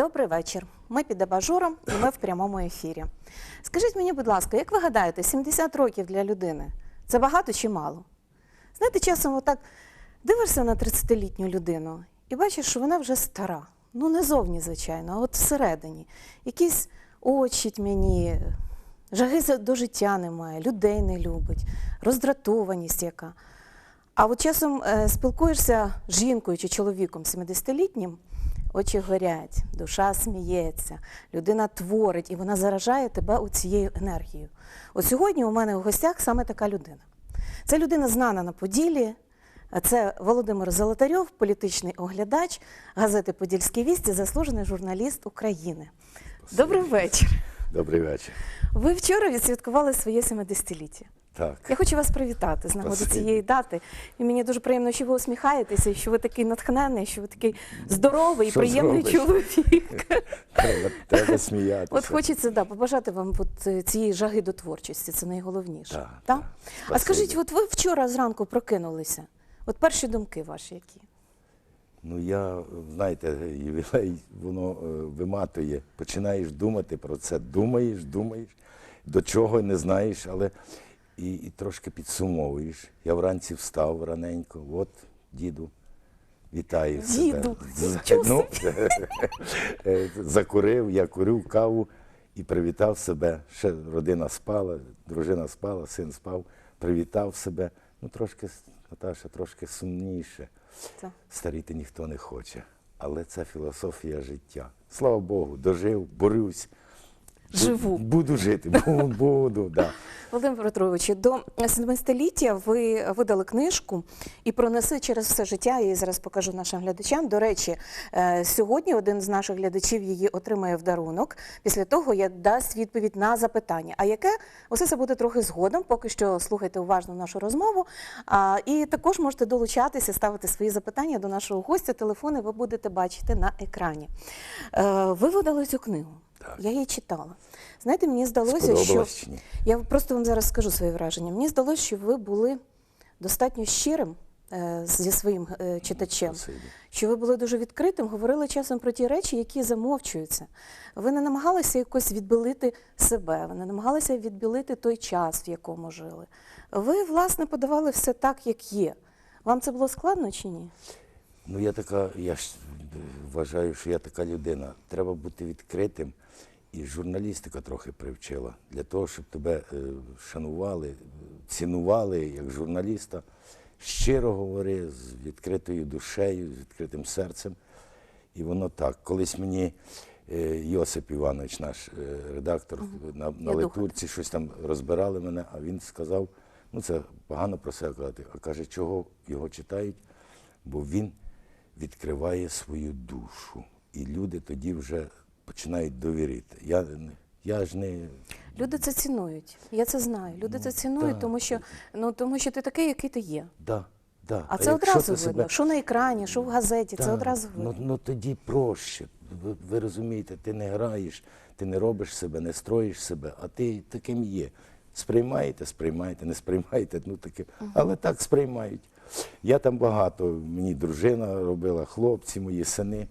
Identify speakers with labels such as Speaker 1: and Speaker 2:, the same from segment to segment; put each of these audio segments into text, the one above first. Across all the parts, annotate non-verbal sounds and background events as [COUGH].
Speaker 1: Добрий вечір. Ми під абажуром і ми в прямому ефірі. Скажіть мені, будь ласка, як ви гадаєте, 70 років для людини це багато чи мало? Знаєте, часом отак дивишся на 30-літню людину і бачиш, що вона вже стара. Ну, не зовні, звичайно, а от всередині. Якісь очі тьмяні, жаги до життя немає, людей не любить, роздратованість яка. А от часом е, спілкуєшся з жінкою чи чоловіком 70-літнім, очі горять, душа сміється, людина творить, і вона заражає тебе цією енергією. От сьогодні у мене в гостях саме така людина. Це людина знана на Поділі. Це Володимир Золотарьов, політичний оглядач газети Подільські вісті, заслужений журналіст України. Добрий вечір.
Speaker 2: Добрий вечір.
Speaker 1: Ви вчора відсвяткували своє 70-ліття.
Speaker 2: Так,
Speaker 1: Я хочу вас привітати з нагоди
Speaker 2: Спасибі.
Speaker 1: цієї дати. І мені дуже приємно, що ви усміхаєтеся, що ви такий натхненний, що ви такий здоровий і
Speaker 2: Що
Speaker 1: приємний
Speaker 2: зробиш?
Speaker 1: чоловік. [LAUGHS]
Speaker 2: треба, треба сміятися.
Speaker 1: От хочеться да, побажати вам от, е, цієї жаги до творчості, це найголовніше.
Speaker 2: Так,
Speaker 1: Та?
Speaker 2: так.
Speaker 1: А
Speaker 2: Спасибі.
Speaker 1: скажіть, от ви вчора зранку прокинулися. От перші думки ваші які?
Speaker 2: Ну я, знаєте, ювілей, воно е, виматує. Починаєш думати про це. Думаєш, думаєш, до чого не знаєш, але і, і трошки підсумовуєш. Я вранці встав раненько, от, діду, вітаю
Speaker 1: Діду,
Speaker 2: себе. Ну, е, [LAUGHS] [LAUGHS] закурив, я курив каву і привітав себе. Ще родина спала, дружина спала, син спав, привітав себе. Ну, трошки, Наташа, трошки сумніше.
Speaker 1: Це.
Speaker 2: Старіти ніхто не хоче. Але це філософія життя. Слава Богу, дожив, борюсь.
Speaker 1: Живу.
Speaker 2: Буду жити, [LAUGHS] буду, да.
Speaker 1: Володимир Петрович, до 70-ліття ви видали книжку і пронесли через все життя. Я її зараз покажу нашим глядачам. До речі, е, сьогодні один з наших глядачів її отримає в дарунок. Після того я дасть відповідь на запитання. А яке усе це буде трохи згодом. Поки що слухайте уважно нашу розмову. І також можете долучатися, ставити свої запитання до нашого гостя. Телефони ви будете бачити на екрані. Е, ви видали цю книгу.
Speaker 2: Так.
Speaker 1: Я її читала. Знаєте, мені здалося, що
Speaker 2: чи ні?
Speaker 1: я просто вам зараз скажу свої враження. Мені здалося, що ви були достатньо щирим е, зі своїм е, читачем,
Speaker 2: Спасибі.
Speaker 1: що ви були дуже відкритим, говорили часом про ті речі, які замовчуються. Ви не намагалися якось відбілити себе, ви не намагалися відбілити той час, в якому жили. Ви, власне, подавали все так, як є. Вам це було складно чи ні?
Speaker 2: Ну, я така, я ж вважаю, що я така людина. Треба бути відкритим. І журналістика трохи привчила для того, щоб тебе е, шанували, цінували як журналіста. Щиро говори з відкритою душею, з відкритим серцем. І воно так. Колись мені е, Йосип Іванович, наш е, редактор, на, на
Speaker 1: Я
Speaker 2: литурці щось там розбирали мене, а він сказав, ну це погано про себе казати, а каже, чого його читають, бо він відкриває свою душу. І люди тоді вже починають довірити. Я, я ж не
Speaker 1: Люди це цінують. Я це знаю. Люди це цінують,
Speaker 2: Ну, так.
Speaker 1: тому що ну тому що ти такий, який ти є.
Speaker 2: да, да.
Speaker 1: А це одразу видно,
Speaker 2: себе-
Speaker 1: що на екрані, що в газеті, це одразу видно.
Speaker 2: Ну, ну тоді проще. Ви, ви розумієте, ти не граєш, ти не робиш себе, не строїш себе, а ти таким є. Сприймаєте, сприймаєте, не сприймаєте, ну таке. Але так сприймають. Я там багато, мені дружина робила, хлопці, мої сини.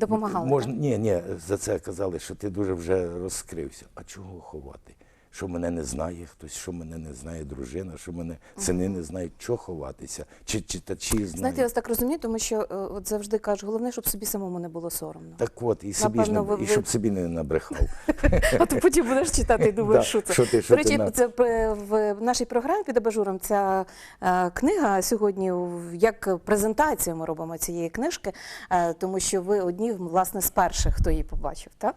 Speaker 1: Допомагали,
Speaker 2: Можна, ні, ні, за це казали, що ти дуже вже розкрився. А чого ховати? Що мене не знає хтось, що мене не знає дружина, що мене сини не знають, чого ховатися, чи читачі знають.
Speaker 1: Знаєте, я вас так розумію, тому що е, от завжди кажуть, головне, щоб собі самому не було соромно.
Speaker 2: Так от, і собі ж не,
Speaker 1: ви-
Speaker 2: і щоб собі не набрехав. [LAUGHS]
Speaker 1: А то потім будеш читати і [LAUGHS] думаєш, що це. До речі, це е, в нашій програмі під абажуром ця е, книга сьогодні як презентацію ми робимо цієї книжки, тому що ви одні власне з перших, хто її побачив, так?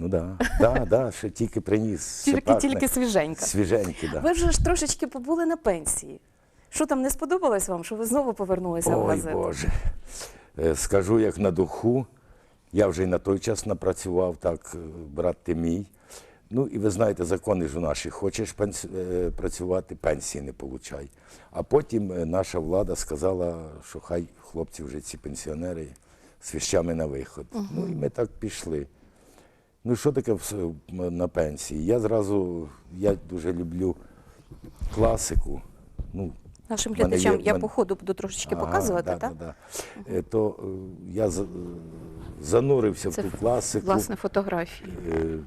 Speaker 2: Ну да, да, да, ще тільки приніс.
Speaker 1: Тільки тільки свіженька.
Speaker 2: Свіженький, да.
Speaker 1: Ви вже ж трошечки побули на пенсії. Що там не сподобалось вам, що ви знову повернулися в
Speaker 2: Ой. Боже. Е, Скажу, як на духу. Я вже й на той час напрацював, так, е, брат ти мій. Ну, і ви знаєте, закони ж у наші. Хочеш пенс- е, працювати, пенсії не получай. А потім наша влада сказала, що хай хлопці вже ці пенсіонери з віщами на виход. Ну і ми так пішли. Ну, що таке на пенсії? Я зразу, я дуже люблю класику. Ну,
Speaker 1: Нашим
Speaker 2: мене є-
Speaker 1: глядачам я
Speaker 2: в мене-
Speaker 1: по ходу буду трошечки
Speaker 2: Ага,
Speaker 1: показувати,
Speaker 2: да,
Speaker 1: так?
Speaker 2: Да, да. Е, То е, я занурився
Speaker 1: Це
Speaker 2: в ту класику.
Speaker 1: Власне, фотографії.
Speaker 2: Е,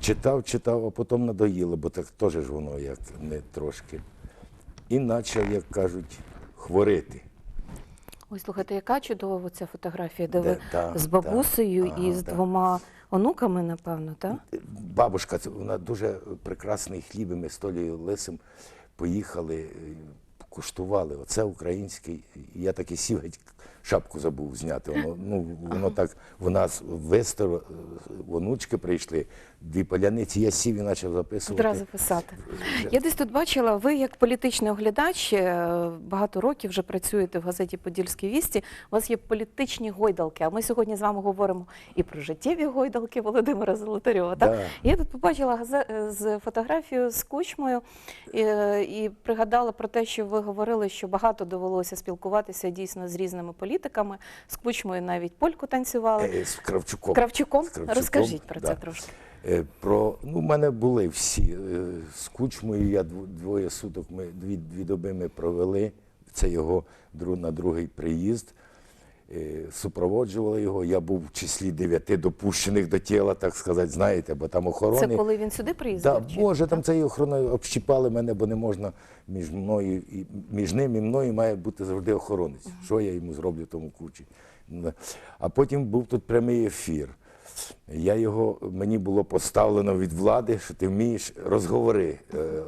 Speaker 2: Читав, читав, а потім надоїло, бо так теж ж воно як не трошки. І почав, як кажуть, хворити.
Speaker 1: Ой, слухайте, яка чудова ця фотографія, де
Speaker 2: Де-
Speaker 1: ви
Speaker 2: да,
Speaker 1: з
Speaker 2: да.
Speaker 1: бабусею
Speaker 2: Ага,
Speaker 1: і з
Speaker 2: да.
Speaker 1: двома онуками, напевно, так?
Speaker 2: Бабушка, вона дуже прекрасний хліб, і ми з Толією Лисим поїхали, е, куштували. Оце український. Я так і сів, геть шапку забув зняти. Воно, ну, воно так, в нас вистеро, е, онучки прийшли, дві поляниці, я сів і почав записувати.
Speaker 1: Одразу писати. Я десь тут бачила, ви як політичний оглядач е, багато років вже працюєте в газеті Подільські вісті. У вас є політичні гойдалки. А ми сьогодні з вами говоримо і про життєві гойдалки Володимира Золотарьова. Так?
Speaker 2: Да.
Speaker 1: Я тут побачила з фотографію з кучмою і, е, і пригадала про те, що ви говорили, що багато довелося спілкуватися дійсно з різними політиками. З кучмою навіть польку танцювали.
Speaker 2: Е, З Кравчуком.
Speaker 1: Кравчуком?
Speaker 2: З Кравчуком,
Speaker 1: Розкажіть про
Speaker 2: да.
Speaker 1: це трошки.
Speaker 2: Е, Про, ну, в мене були всі. Е, З кучмою я дво- двоє суток, ми, дві, дві доби ми провели. Це його дру- на другий приїзд. Е, Супроводжували його. Я був в числі дев'яти допущених до тіла, так сказати, знаєте, бо там охорони.
Speaker 1: Це коли він сюди приїздив?
Speaker 2: Да,
Speaker 1: чи-
Speaker 2: Боже, там цієї охорони общипали мене, бо не можна між мною і між ним і мною має бути завжди охоронець. Що я йому зроблю в тому кучі? А потім був тут прямий ефір. Я його, мені було поставлено від влади, що ти вмієш розговори е,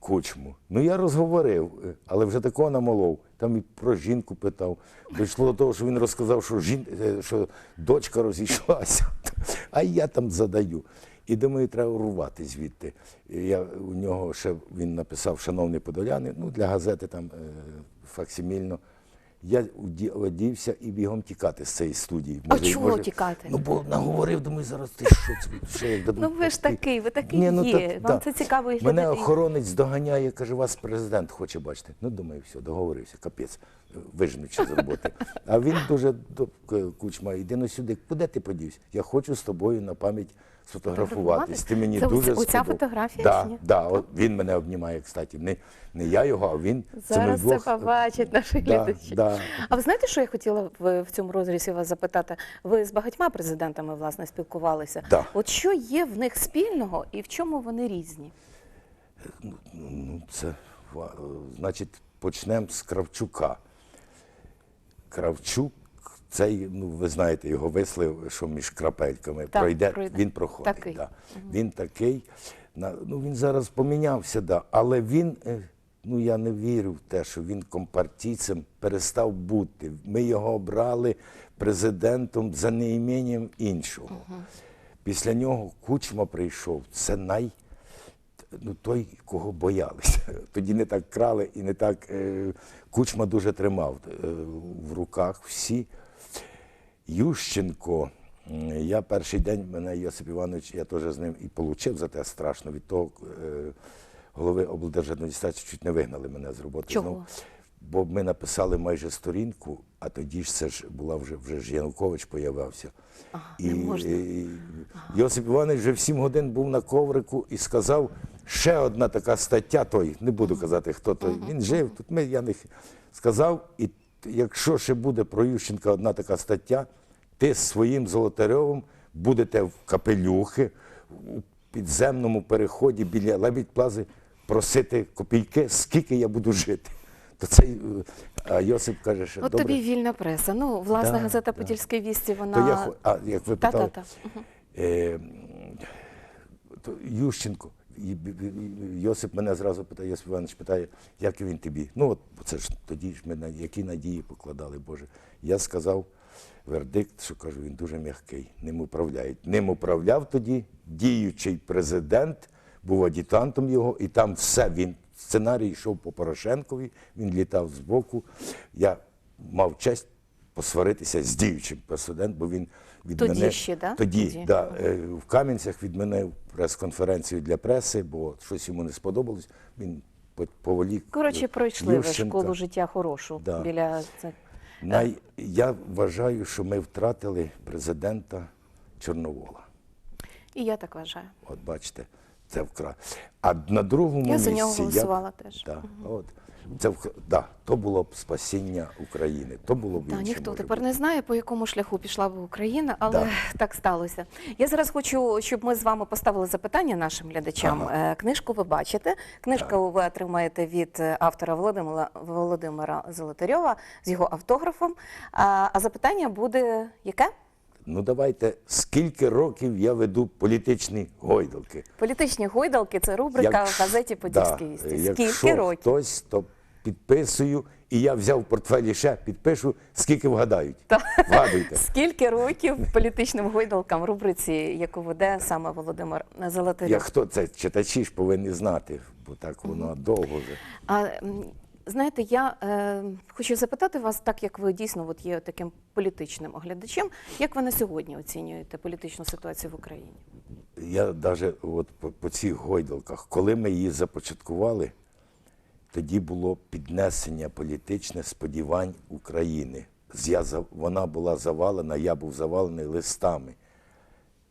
Speaker 2: кучму. Ну я розговорив, е, але вже такого намолов. Там і про жінку питав. Дійшло до того, що він розказав, що, жін... е, що дочка розійшлася, а я там задаю. І думаю, треба рвати звідти. Я, у нього ще він написав Шановний Подоляни, ну для газети там е, факсимільно. Я одівся і бігом тікати з цієї студії.
Speaker 1: А чого тікати?
Speaker 2: Ну, бо наговорив, думаю, зараз ти що це ще як дадуть.
Speaker 1: Ну ви ж такий, ви такий
Speaker 2: Ні, ну,
Speaker 1: є. Вам
Speaker 2: да.
Speaker 1: це цікаво і
Speaker 2: Мене охоронець доганяє, каже, вас президент хоче бачити. Ну, думаю, все, договорився, капець, ще з роботи. А він дуже кучма, іди ну сюди, куди ти подівся? Я хочу з тобою на пам'ять сфотографуватись. Ти мені
Speaker 1: Це
Speaker 2: дуже
Speaker 1: оця- оця
Speaker 2: сподобав.
Speaker 1: фотографія
Speaker 2: Да,
Speaker 1: чи ні?
Speaker 2: да, от він мене обнімає, кстати. Не, не я його, а він.
Speaker 1: Зараз це
Speaker 2: вдвох-
Speaker 1: побачать наші
Speaker 2: Да,
Speaker 1: глядачі.
Speaker 2: да.
Speaker 1: А ви знаєте, що я хотіла в, цьому розрізі вас запитати? Ви з багатьма президентами власне спілкувалися.
Speaker 2: Да.
Speaker 1: От що є в них спільного і в чому вони різні?
Speaker 2: Ну, це, е, значить, почнемо з Кравчука. Кравчук, цей, ну, ви знаєте, його вислив, що між крапельками
Speaker 1: Так,
Speaker 2: пройде,
Speaker 1: пройде.
Speaker 2: він проходить.
Speaker 1: Такий.
Speaker 2: Да. Він такий. Ну, він зараз помінявся, да, але він, е, ну я не вірю в те, що він компартійцем перестав бути. Ми його обрали президентом за неіменням іншого. Після нього Кучма прийшов. Це най ну, той, кого боялися. [LAUGHS] Тоді не так крали і не так. Е, Кучма дуже тримав е, в руках всі. Ющенко. Я перший день мене Йосип Іванович, я теж з ним і отримав за те страшно. Від того е, голови облдержадміністрації чуть не вигнали мене з роботи.
Speaker 1: Чого?
Speaker 2: Знов. Бо ми написали майже сторінку, а тоді ж це ж була вже вже ж Янукович появився. і,
Speaker 1: не можна.
Speaker 2: і Йосип Іванович вже в 7 годин був на коврику і сказав, ще одна така стаття, той, не буду казати, хто той. Він жив, тут ми, я не сказав, і якщо ще буде про Ющенка одна така стаття, ти з своїм Золотарьовим будете в капелюхи, у підземному переході біля лебідь плази просити копійки, скільки я буду жити. То цей, е, а Йосип каже, що
Speaker 1: От
Speaker 2: добре.
Speaker 1: тобі вільна преса. Ну, власне,
Speaker 2: Да,
Speaker 1: газета
Speaker 2: да.
Speaker 1: Подільське вісті,
Speaker 2: То
Speaker 1: вона.
Speaker 2: я, хо- а, як ви питали,
Speaker 1: Та-та-та.
Speaker 2: Е, то Ющенко, Йосип мене зразу питає, Йосип Іванович питає, як він тобі? Ну от це ж тоді ж ми на які надії покладали, Боже. Я сказав вердикт, що кажу, він дуже м'який, ним управляють. Ним управляв тоді діючий президент, був адітантом його, і там все він. Сценарій йшов по Порошенкові, він літав збоку. Я мав честь посваритися з діючим президентом, бо він від
Speaker 1: Тоді
Speaker 2: мене
Speaker 1: ще, да?
Speaker 2: тоді,
Speaker 1: Тоді.
Speaker 2: Да, е, в Кам'янцях від мене прес-конференцію для преси, бо щось йому не сподобалось. Він поволік.
Speaker 1: Коротше, пройшли ви школу життя хорошу
Speaker 2: Да.
Speaker 1: біля цих.
Speaker 2: Най... Я вважаю, що ми втратили президента Чорновола.
Speaker 1: І я так вважаю.
Speaker 2: От бачите, Це вкра. А на другому
Speaker 1: Я за нього голосувала теж.
Speaker 2: Да, от, це вк... да, то було б спасіння України. То було б інше,
Speaker 1: ніхто тепер
Speaker 2: бути.
Speaker 1: не знає, по якому шляху пішла б Україна, але
Speaker 2: Да. [LAUGHS]
Speaker 1: так сталося. Я зараз хочу, щоб ми з вами поставили запитання нашим глядачам. Е, Книжку ви бачите. Книжку ви отримаєте від е, автора Володимира Володимира Золотарьова з його автографом. А, а запитання буде яке?
Speaker 2: Ну давайте, скільки років я веду політичні гойдалки?
Speaker 1: Політичні гойдалки це рубрика в газеті Подільські
Speaker 2: да,
Speaker 1: вісті.
Speaker 2: Якщо
Speaker 1: Скільки років?
Speaker 2: хтось, то підписую, і я взяв в портфелі ще, підпишу, скільки вгадають. Вгадуйте. [LAUGHS]
Speaker 1: Скільки років політичним гойдалкам рубриці, яку веде саме Володимир Золотарьов?
Speaker 2: Я хто це читачі ж повинні знати, бо так воно довго вже.
Speaker 1: А знаєте, я е, хочу запитати вас, так як ви дійсно от є таким політичним оглядачем, як ви на сьогодні оцінюєте політичну ситуацію в Україні?
Speaker 2: Я навіть от по, по цих гойдалках, коли ми її започаткували, тоді було піднесення політичне сподівань України. Я, вона була завалена, я був завалений листами.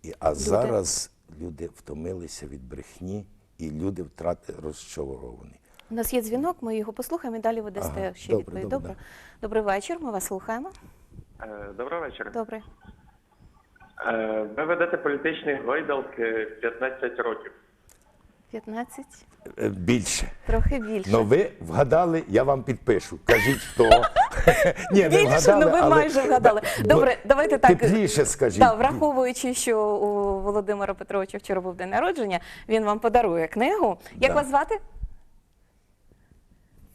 Speaker 2: І, а зараз люди втомилися від брехні, і люди втрати розчаровані.
Speaker 1: У нас є дзвінок, ми його послухаємо і далі ви дасте
Speaker 2: Ага,
Speaker 1: ще
Speaker 2: добре,
Speaker 1: відповідь.
Speaker 2: добре,
Speaker 1: Добре. Добрий вечір, ми вас слухаємо.
Speaker 3: Е, Доброго вечора.
Speaker 1: Добре.
Speaker 3: Е, Ви ведете політичні гойдалки 15 років.
Speaker 1: 15?
Speaker 2: Е, Більше.
Speaker 1: Трохи більше.
Speaker 2: Ну ви вгадали, я вам підпишу. Кажіть, хто. [LAUGHS] Ні, не
Speaker 1: Більше,
Speaker 2: вгадали,
Speaker 1: ну ви майже вгадали. Добре, давайте так.
Speaker 2: Тепліше скажіть.
Speaker 1: Так, враховуючи, що у Володимира Петровича вчора був день народження, він вам подарує книгу. Як вас звати?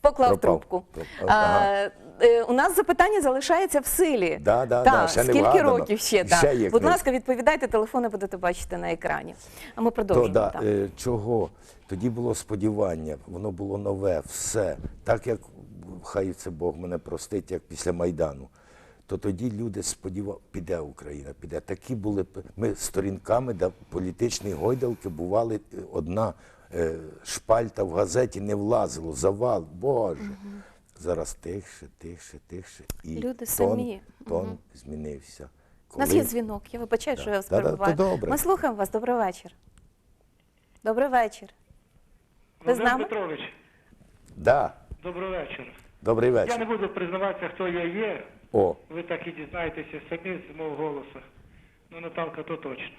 Speaker 1: Поклав
Speaker 2: Пропав.
Speaker 1: трубку.
Speaker 2: Пропав,
Speaker 1: А,
Speaker 2: ага.
Speaker 1: е, у нас запитання залишається в силі.
Speaker 2: Да, да,
Speaker 1: Так,
Speaker 2: да, ще не
Speaker 1: Скільки
Speaker 2: вгадано.
Speaker 1: років ще?
Speaker 2: Ще
Speaker 1: так.
Speaker 2: є
Speaker 1: Будь ласка, відповідайте, телефони будете бачити на екрані. А ми
Speaker 2: То, да,
Speaker 1: так.
Speaker 2: е, чого? Тоді було сподівання, воно було нове, все. Так як хай це Бог мене простить, як після Майдану. То тоді люди сподівали, піде Україна, піде. Такі були п- ми сторінками, де політичні гойдалки бували е, одна шпальта в газеті не влазило, завал, Боже. Зараз тихше, тихше, тихше. І
Speaker 1: Люди
Speaker 2: тон,
Speaker 1: самі.
Speaker 2: тон змінився.
Speaker 1: У нас є дзвінок. Я вибачаю, що я вас
Speaker 2: Да, да, добре.
Speaker 1: Ми слухаємо вас. Добрий вечір. Добрий вечір. Ви з нами?
Speaker 4: Петрович,
Speaker 2: Да,
Speaker 4: добрий вечір.
Speaker 2: добрий
Speaker 4: Я не буду признаватися, хто я є.
Speaker 2: О,
Speaker 4: Ви так і дізнаєтеся самі з мого голосу. Ну, Наталка, то точно.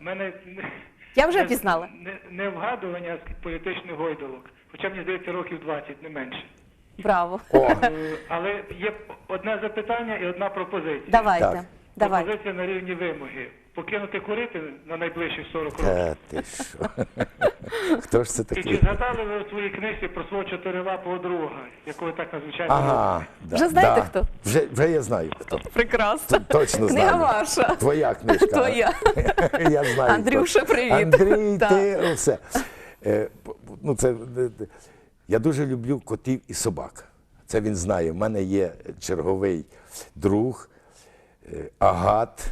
Speaker 4: У мене не-
Speaker 1: Я вже
Speaker 4: не-
Speaker 1: пізнала.
Speaker 4: Не, не вгадування з політичних гойдолок. Хоча мені здається років 20, не менше.
Speaker 1: Браво.
Speaker 2: о,
Speaker 4: Е, Але є одне запитання і одна пропозиція.
Speaker 1: Давайте.
Speaker 2: Так.
Speaker 1: Давайте.
Speaker 4: Пропозиція на рівні вимоги. Покинути курити на найближчі 40 років.
Speaker 2: Та ти що? [LAUGHS] Хто ж це
Speaker 4: І чи
Speaker 2: такий?
Speaker 4: згадали ви у своїй книжці про свого чотирилапого друга, якого так надзвичайно
Speaker 2: Ага, да,
Speaker 1: Вже знаєте,
Speaker 2: да.
Speaker 1: хто?
Speaker 2: Вже, вже я знаю хто.
Speaker 1: Прекрасно.
Speaker 2: Точно
Speaker 1: Книга
Speaker 2: знаю.
Speaker 1: ваша.
Speaker 2: Твоя книжка.
Speaker 1: Твоя. [LAUGHS]
Speaker 2: я знаю.
Speaker 1: Андрюша,
Speaker 2: хто.
Speaker 1: привіт.
Speaker 2: Андрій,
Speaker 1: Так.
Speaker 2: ти все. Е, п- ну, це, е, е, я дуже люблю котів і собак. Це він знає. У мене є черговий друг е, Агат.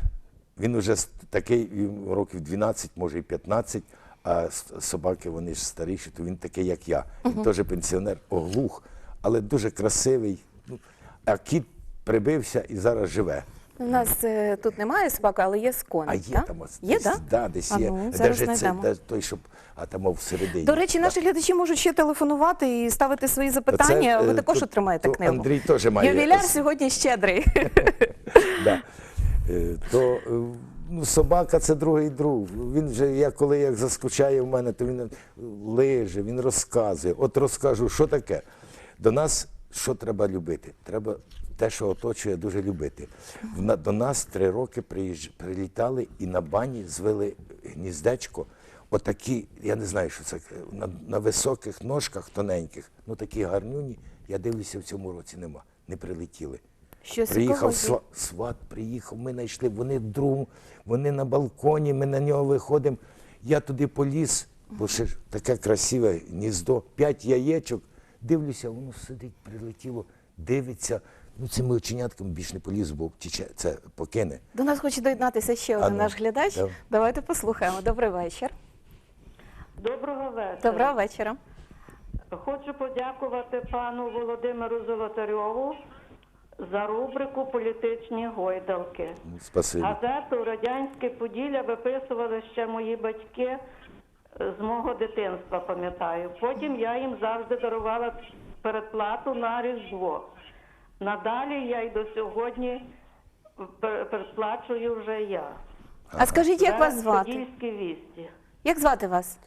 Speaker 2: Він уже такий років 12, може і 15, а собаки вони ж старіші, то він такий, як я. Він теж пенсіонер, оглух, але дуже красивий. Ну, а кіт прибився і зараз живе.
Speaker 1: У нас е, тут немає собаки, але є скони.
Speaker 2: А є
Speaker 1: так?
Speaker 2: там ось
Speaker 1: Є,
Speaker 2: десь,
Speaker 1: так?
Speaker 2: да, десь
Speaker 1: А
Speaker 2: є.
Speaker 1: ну, зараз
Speaker 2: же це, де той, щоб, а там всередині.
Speaker 1: До речі,
Speaker 2: Да.
Speaker 1: наші глядачі можуть ще телефонувати і ставити свої запитання.
Speaker 2: Це, е,
Speaker 1: Ви також
Speaker 2: тут-
Speaker 1: отримаєте
Speaker 2: то
Speaker 1: книгу.
Speaker 2: Андрій теж має
Speaker 1: Ювіляр
Speaker 2: ось-
Speaker 1: сьогодні щедрий. [LAUGHS]
Speaker 2: Да. Е, То е, ну, собака це другий друг. Він же, я коли як заскучає в мене, то він лиже, він розказує. От розкажу, що таке. До нас що треба любити? Треба те, що оточує, дуже любити. До нас три роки приїжджа- прилітали і на бані звели гніздечко. Отакі, я не знаю, що це на, на високих ножках тоненьких, ну такі гарнюні. Я дивлюся, в цьому році нема. Не прилетіли.
Speaker 1: Щось
Speaker 2: Приїхав сва, сват, приїхав, ми знайшли, вони другу, вони на балконі, ми на нього виходимо. Я туди поліз, бо ще таке красиве гніздо, п'ять яєчок. Дивлюся, воно сидить, прилетіло, дивиться. Ну, цими оченятками більш не поліз, бо тіче, це покине.
Speaker 1: До нас хоче доєднатися ще один
Speaker 2: ну,
Speaker 1: наш глядач.
Speaker 2: давай.
Speaker 1: Давайте послухаємо. Добрий вечір.
Speaker 5: Доброго вечора.
Speaker 1: Доброго вечора.
Speaker 5: Хочу подякувати пану Володимиру Золотарьову за рубрику Політичні гойдалки.
Speaker 2: Спасибі.
Speaker 5: Газету Радянське Поділля виписували ще мої батьки з мого дитинства, пам'ятаю. Потім я їм завжди дарувала передплату на Різдво. Надалі я й до сьогодні пер- передплачую вже я.
Speaker 1: А скажіть, як вас звати?
Speaker 5: Подільські вісті.
Speaker 1: Як звати вас?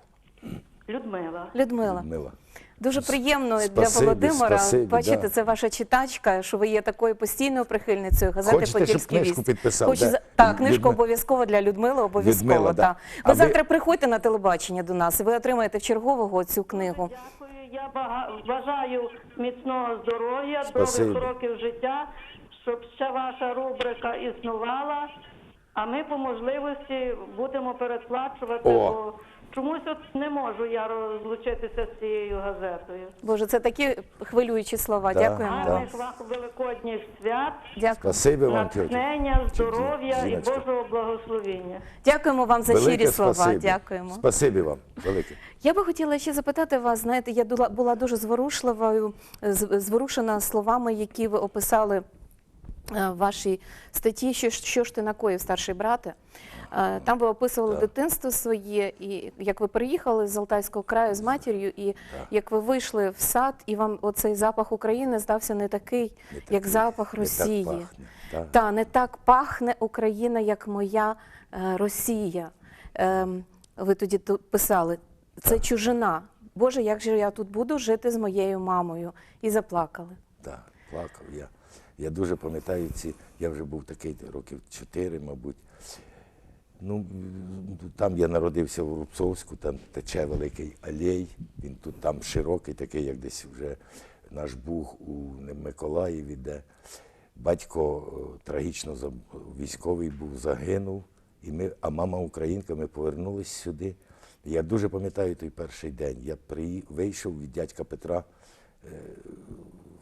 Speaker 5: Людмила.
Speaker 1: Людмила.
Speaker 2: Мила.
Speaker 1: Дуже приємно для Володимира
Speaker 2: спасибі,
Speaker 1: бачити,
Speaker 2: да.
Speaker 1: це ваша читачка, що ви є такою постійною прихильницею газети
Speaker 2: Хочете,
Speaker 1: Подільські
Speaker 2: книжку підписав,
Speaker 1: Хочу
Speaker 2: да?
Speaker 1: за- Так, книжку
Speaker 2: Людмила.
Speaker 1: обов'язково для Людмили, обов'язково.
Speaker 2: Людмила, да. А
Speaker 1: Ви
Speaker 2: ви-
Speaker 1: завтра приходьте на телебачення до нас, і ви отримаєте в чергового цю книгу.
Speaker 5: Дякую. Я бага- бажаю міцного здоров'я,
Speaker 2: Спасибі.
Speaker 5: довгих років життя, щоб ще ваша рубрика існувала. А ми по можливості будемо передплачувати,
Speaker 2: О.
Speaker 5: бо чомусь от не можу я розлучитися з цією газетою.
Speaker 1: Боже, це такі хвилюючі слова.
Speaker 2: Да,
Speaker 1: Дякуємо
Speaker 2: да.
Speaker 1: вам.
Speaker 5: Гарних вам великодніх свят,
Speaker 1: Дякую.
Speaker 2: Спасибі вам,
Speaker 5: натхнення, здоров'я і. Божого благословіння.
Speaker 1: Дякуємо вам за щирі слова.
Speaker 2: спасибі.
Speaker 1: Дякуємо.
Speaker 2: Спасибі вам, велике.
Speaker 1: Я би хотіла ще запитати вас. Знаєте, я дула- була дуже зворушливою, з- зворушена словами, які ви описали в вашій статті, що, ж- що ж ти накоїв, старший брате. Е, Там ви описували
Speaker 2: Так.
Speaker 1: дитинство своє, і як ви приїхали з Алтайського краю з матір'ю, і як ви вийшли в сад, і вам оцей запах України здався не такий,
Speaker 2: Не
Speaker 1: як
Speaker 2: такий,
Speaker 1: запах
Speaker 2: не так
Speaker 1: Росії.
Speaker 2: пахне, так.
Speaker 1: Та не так пахне Україна, як моя е, Росія. Ем, ви тоді тут писали, це чужина. Боже, як же я тут буду жити з моєю мамою? І заплакали.
Speaker 2: Так, плакав я. Я дуже пам'ятаю ці, я вже був такий років чотири, мабуть. Ну, там я народився в Рубцовську, там тече великий алей, він тут там широкий, такий, як десь вже наш Буг у Миколаєві, де батько е, трагічно військовий був, загинув, і ми, а мама українка, ми повернулись сюди. Я дуже пам'ятаю той перший день. Я приї... вийшов від дядька Петра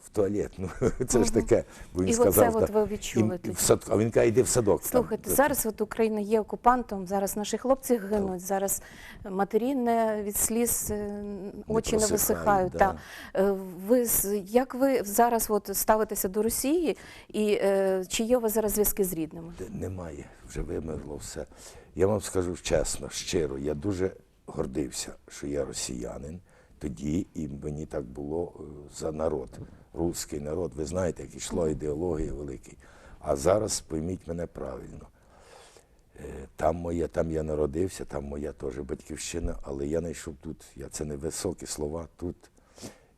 Speaker 2: в туалет. Ну, [LAUGHS] це ж таке. Бо він
Speaker 1: І
Speaker 2: сказав,
Speaker 1: оце от ви відчули тоді.
Speaker 2: в сад... А він каже, йди в садок. там».
Speaker 1: Слухайте, зараз от Україна є окупантом, зараз наші хлопці гинуть, зараз матері не від сліз е, очі не
Speaker 2: просихають,
Speaker 1: висихають.
Speaker 2: да.
Speaker 1: Та. Е, Ви, з- як ви зараз от ставитеся до Росії, і е, чи є у вас зараз зв'язки з рідними?
Speaker 2: Де Немає, вже вимерло все. Я вам скажу чесно, щиро, я дуже гордився, що я росіянин тоді, і мені так було е, за народ, русський народ. Ви знаєте, як йшла ідеологія велика. А зараз пойміть мене правильно. Е, Там моя, там я народився, там моя теж батьківщина, але я знайшов тут. Я, це не високі слова. Тут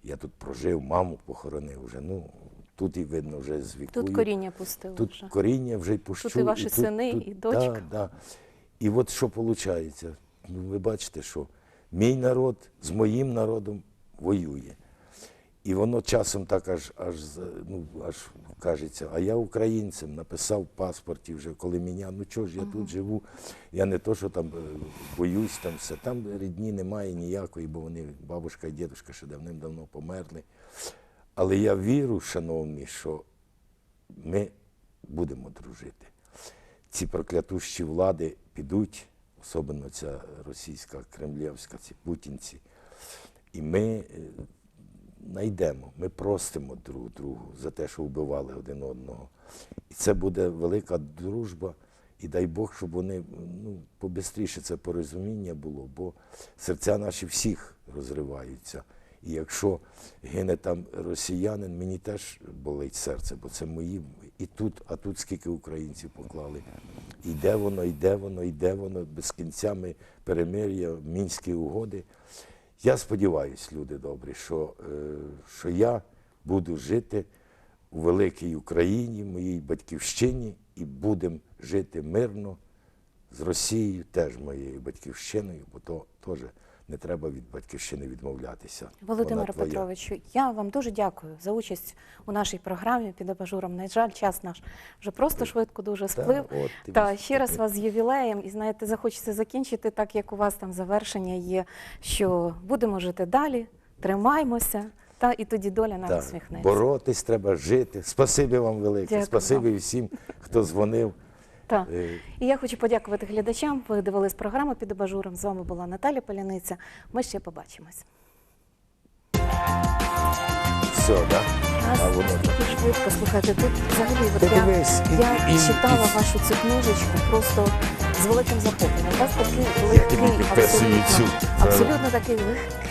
Speaker 2: я тут прожив, маму похоронив вже. Ну, тут і видно вже з вікою.
Speaker 1: Тут коріння пустили
Speaker 2: Тут
Speaker 1: вже.
Speaker 2: коріння вже й пущу.
Speaker 1: Тут і ваші сини, і дочка.
Speaker 2: Да, да. І от що виходить? Ну, ви бачите, що мій народ з моїм народом воює. І воно часом так аж, аж, ну, аж кажеться, а я українцем написав в паспорті вже, коли мене, ну чого ж я тут живу, я не то, що там е, боюсь, там все. Там рідні немає ніякої, бо вони, бабушка і дідусь ще давним-давно померли. Але я вірю, шановні, що ми будемо дружити. Ці проклятущі влади підуть, особливо ця російська, кремлівська, ці путінці, і ми е, знайдемо, ми простимо друг другу за те, що вбивали один одного. І це буде велика дружба. І дай Бог, щоб вони ну, побистріше це порозуміння було, бо серця наші всіх розриваються. І якщо гине там росіянин, мені теж болить серце, бо це мої і тут, а тут скільки українців поклали. Іде воно, йде воно, йде воно, без кінця ми перемир'я, мінські угоди. Я сподіваюся, люди добрі, що, е, що я буду жити у великій Україні, моїй батьківщині, і будемо жити мирно з Росією, теж моєю батьківщиною, бо то теж не треба від батьківщини відмовлятися.
Speaker 1: Володимире Петровичу, я вам дуже дякую за участь у нашій програмі під абажуром. На жаль, час наш вже просто швидко дуже сплив.
Speaker 2: от
Speaker 1: Та ще раз вас з ювілеєм, і знаєте, захочеться закінчити так, як у вас там завершення є. Що будемо жити далі, тримаймося, та і тоді доля нам усміхнеться.
Speaker 2: боротись треба жити. Спасибі вам велике.
Speaker 1: Дякую
Speaker 2: Спасибі всім, хто дзвонив.
Speaker 1: Так.
Speaker 2: Е,
Speaker 1: І я хочу подякувати глядачам. Ви дивились програму під абажуром. З вами була Наталя Поляниця. Ми ще побачимось.
Speaker 2: Все?
Speaker 1: Нас
Speaker 2: А воно так.
Speaker 1: таки швидко слухайте. Тут взагалі от
Speaker 2: Ти
Speaker 1: я,
Speaker 2: дивись, і-
Speaker 1: я
Speaker 2: і-
Speaker 1: читала
Speaker 2: і-
Speaker 1: вашу цю книжечку. Просто з великим захопленням. У вас такий
Speaker 2: тобі
Speaker 1: легкий,
Speaker 2: підписую
Speaker 1: абсолютно,
Speaker 2: цю.
Speaker 1: абсолютно такий легкий